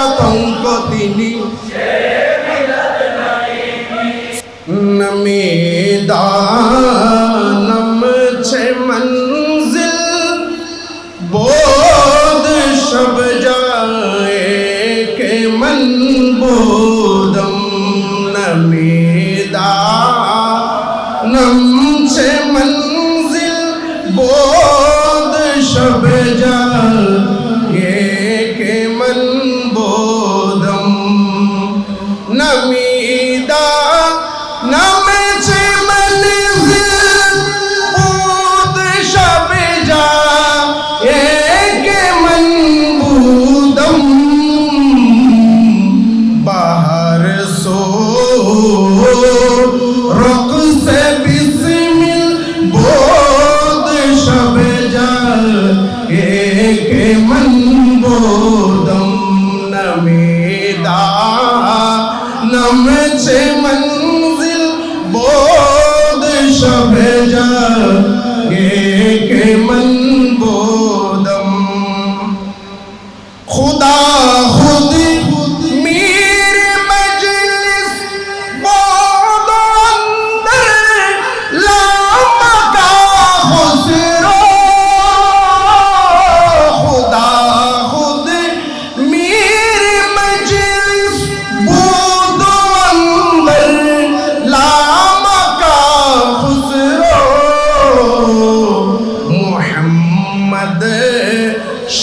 todo.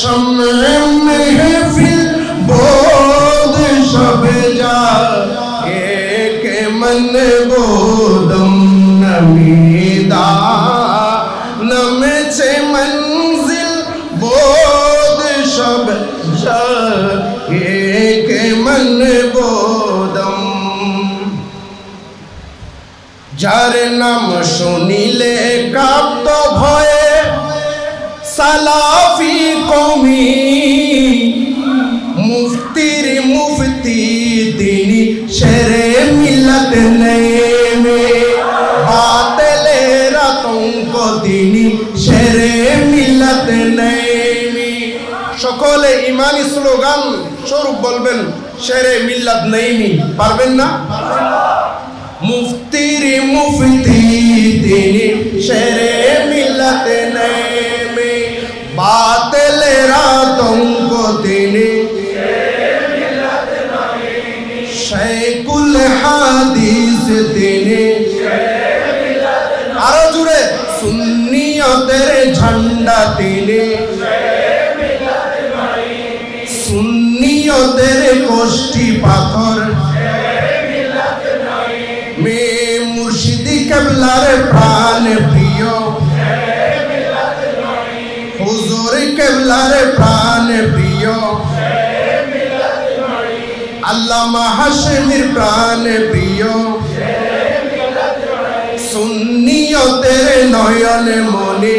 সামনে মেহফিল বোধ সব যা। কে মন মানে বোধম নমিদা। নমেছে মঞ্জিল বোধ সব যা। কে মন মানে বোধম। যার নাম শুনিলে কাপ্ত ভয়ে সালাফি বলে ইমানি স্লোগান স্বরূপ বলবেন, শেরে মিল্লাদ নেইনি পারবেন না? মুফতিরি মুফতি তিনি শেরে মিল্লাত নেইমি। বাতেলে আতঙ্ক তিনি শাইকুল হাদিস তিনি। আরও জুড়ে সুন্নিয়তের ঝান্ডা তিনি। মুষ্টি পাথর। মেয়ে মুর্শিদি কেবলার প্রাণ প্রিয়। হুজুর কেবলার প্রাণ প্রিয়। আল্লামা হাসমির প্রাণ প্রিয়। সুন্নিয়তের নয়ন মনে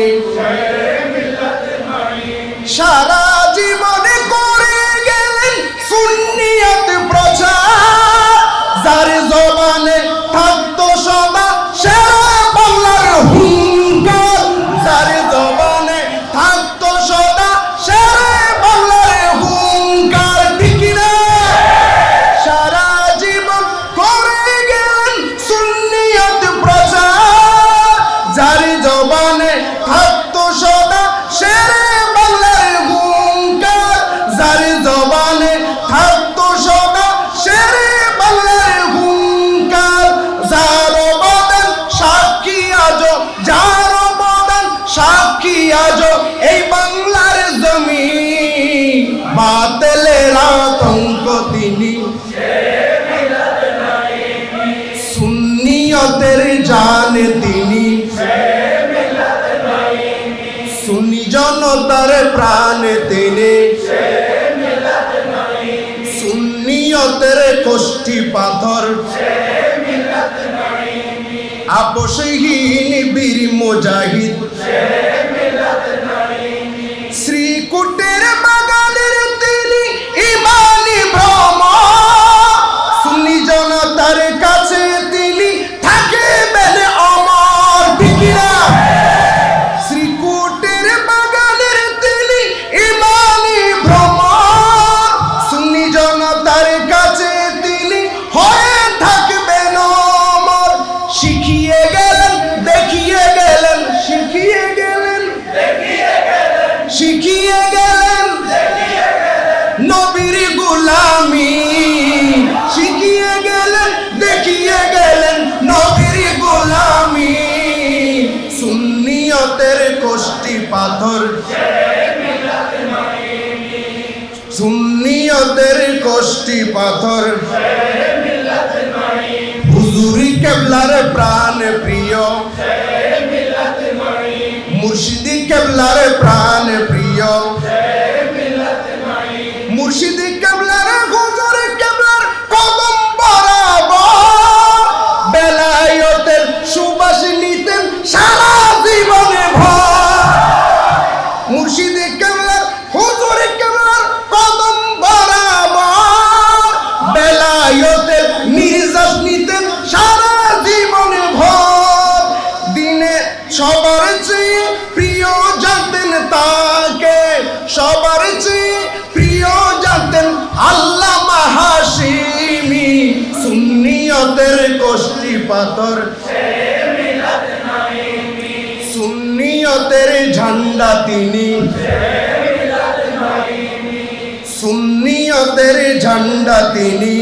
প্রাণ তিনি সুন্নিয়তের কোষ্ঠী পাথর। আপসহীন বীর মুজাহিদ। পাথর। সুন্নিয়তের কষ্টি পাথর। হুজুরি কেবলার প্রাণ প্রিয়। মুর্শিদি কেবলার প্রাণ পাথর। সুন্নিয়তের ঝান্ডা তিনি। সুন্নিয়তের ঝান্ডা তিনি।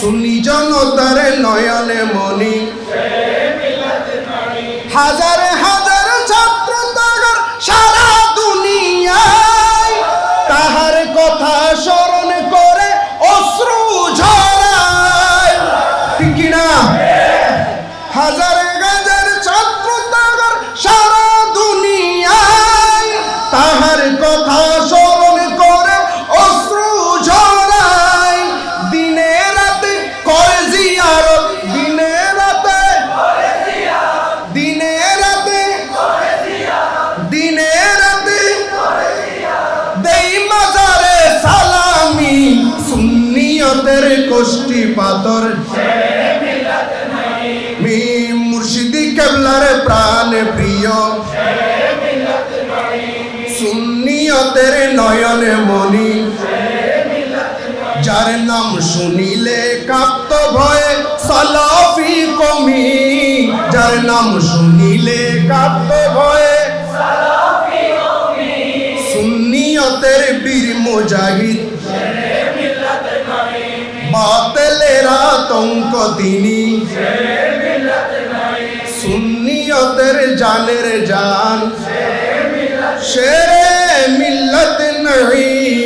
সুন্নি জনতার নয়নে মনি। হাজার হাজার হাজার হাজার ছাত্র তাহার সারা দুনিয়ায় তাহার কথা স্মরণ করে অশ্রু ঝরায়। দিনে রাতে করে জিয়ারত, দিনে রাতে দিনে রাতে দিনে রাতে দেই মাজারে সালামি, সুন্নিয়তের কোষ্টি পাথর। কেবলার প্রাণ প্রিয়। সুন্নিয়তের নয়নে মনি যার নাম শুনিলে কাঁপত ভয়ে সালাফি কমি। যার নাম শুনিলে কাঁপত ভয়ে সুন্নিয়তের বীর মুজাহিদ। বাতেলের আতঙ্ক তিনি জানের জান শেরে মিল্লত नहीं।